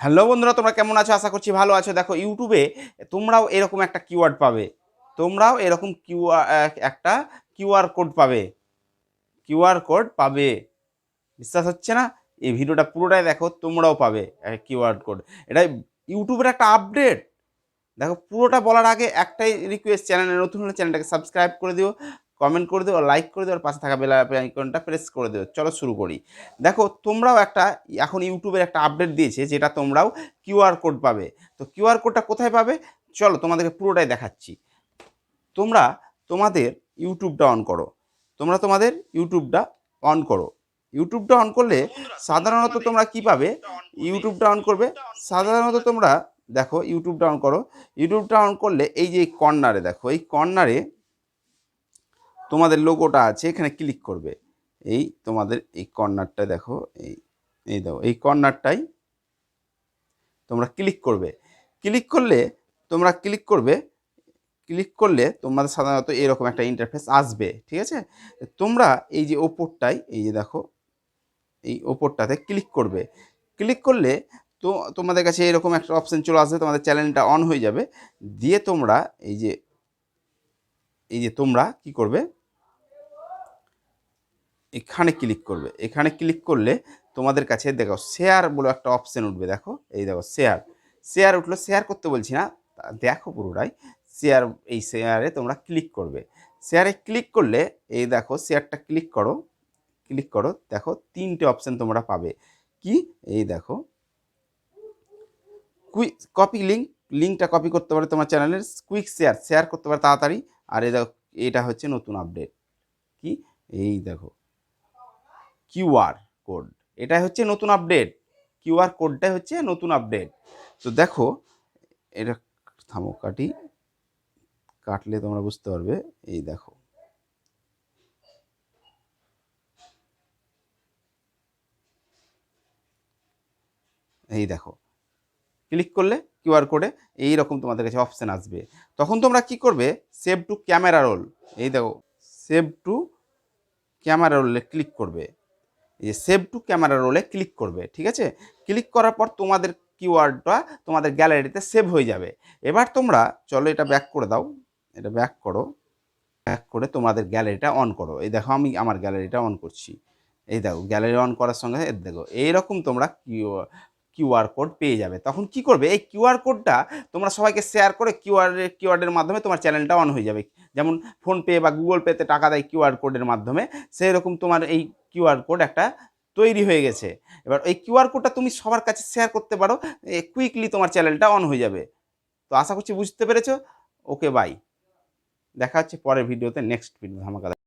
Hello বন্ধুরা, তোমরা কেমন আছো? আশা করছি ভালো আছো। দেখো ইউটিউবে তোমরাও এরকম একটা কিওয়ার্ড পাবে। তোমরাও এরকম কিউআর একটা কিউআর কোড পাবে। কিউআর কোড পাবে। বিশ্বাস হচ্ছে না? এই ভিডিওটা পুরোটাই দেখো, তোমরাও পাবে কিউআর কোড। এটা ইউটিউবের একটা আপডেট। দেখো, পুরোটা বলার আগে একটাই রিকোয়েস্ট চ্যানেলে নতুন হলে চ্যানেলটাকে সাবস্ক্রাইব করে দিও। কমেন্ট করে দিও লাইক করে দিও, আর পাশে থাকা বেলা আইকনটা প্রেস করে দিও। চলো শুরু করি। দেখো, তোমরাও একটা, এখন ইউটিউবের একটা আপডেট দিয়েছে, যেটা তোমরাও কিউআর কোড পাবে। তো কিউআর কোডটা কোথায় পাবে? চলো তোমাদেরকে পুরোটাই দেখাচ্ছি। তোমরা তোমাদের ইউটিউবটা অন করো। তোমরা তোমাদের ইউটিউবটা অন করো। ইউটিউবটা অন করলে সাধারণত তোমরা কি পাবে? ইউটিউবটা অন করবে। সাধারণত তোমরা, দেখো ইউটিউবটা অন করো। ইউটিউবটা অন করলে এই যে কর্নারে দেখো, এই কর্নারে তোমাদের লোগোটা আছে, এখানে ক্লিক করবে। এই তোমাদের এই কর্নারটা দেখো, এই এই দেখো, এই কর্নারটাই তোমরা ক্লিক করবে। ক্লিক করলে, তোমরা ক্লিক করবে ক্লিক করলে তোমাদের সাধারণত এরকম একটা ইন্টারফেস আসবে, ঠিক আছে? তোমরা এই যে ওপরটাই এই যে দেখো, এই ওপরটাতে ক্লিক করবে। ক্লিক করলে তো, তোমাদের কাছে এরকম একটা অপশান চলে আসবে, তোমাদের চ্যানেলটা অন হয়ে যাবে। দিয়ে তোমরা এই যে এই যে তোমরা কি করবে? এখানে ক্লিক করবে। এখানে ক্লিক করলে তোমাদের কাছে দেখো শেয়ার বলে একটা অপশান উঠবে, দেখো, এই দেখো শেয়ার শেয়ার উঠল শেয়ার করতে বলছি না দেখো পুরোটাই শেয়ার এই শেয়ারে তোমরা ক্লিক করবে। শেয়ারে ক্লিক করলে, এই দেখো শেয়ারটা ক্লিক করো ক্লিক করো, দেখো তিনটে অপশান তোমরা পাবে। কি? এই দেখো কুইক কপি লিঙ্ক লিঙ্কটা কপি করতে পারে তোমার চ্যানেলের কুইক শেয়ার শেয়ার করতে পারে তাড়াতাড়ি। আর এই দেখো, এটা হচ্ছে নতুন আপডেট কি? এই দেখো। QR code. এটাই হচ্ছে নতুন আপডেট। কিউআর কোডটাই হচ্ছে নতুন আপডেট। তো দেখো, এটা থামো, কাটি। কাটলে তোমরা বুঝতে পারবে। এই দেখো। এই দেখো। ক্লিক করলে কিউআর কোডে এই রকম তোমাদের কাছে অপশান আসবে। তখন তোমরা কি করবে? Save to camera roll. এই দেখো, সেভ টু ক্যামেরা রোলে ক্লিক করবে। এই সেভ টু ক্যামেরা রোলে ক্লিক করবে, ঠিক আছে? ক্লিক করার পর তোমাদের কিওয়ার্ডটা তোমাদের গ্যালারিতে সেভ হয়ে যাবে। এবার তোমরা, চলো এটা ব্যাক করে দাও, এটা ব্যাক করো ব্যাক করে তোমাদের গ্যালারিটা অন করো। এই দেখো আমি আমার গ্যালারিটা অন করছি। এই দেখো গ্যালারি অন করার সঙ্গে দেখো, এইরকম তোমরা কিউ, কিউআর কোড পেয়ে যাবে। তখন কি করবে? এই কিউআর কোডটা তোমরা সবাইকে শেয়ার করে কিউআর কিওয়ার্ডের মাধ্যমে তোমার চ্যানেলটা অন হয়ে যাবে। যেমন ফোনপে বা গুগল পেতে টাকা দেয় কিউআর কোডের মাধ্যমে সেই রকম তোমার এই কিউআর কোড একটা তৈরি হয়ে গেছে। এবার ওই কিউআর কোডটা তুমি সবার কাছে শেয়ার করতে পারো কুইকলি তোমার চ্যানেলটা অন হয়ে যাবে। তো আশা করছি বুঝতে পেরেছ? ওকে বাই দেখা হচ্ছে পরের ভিডিওতে নেক্সট ভিডিও ধামাকা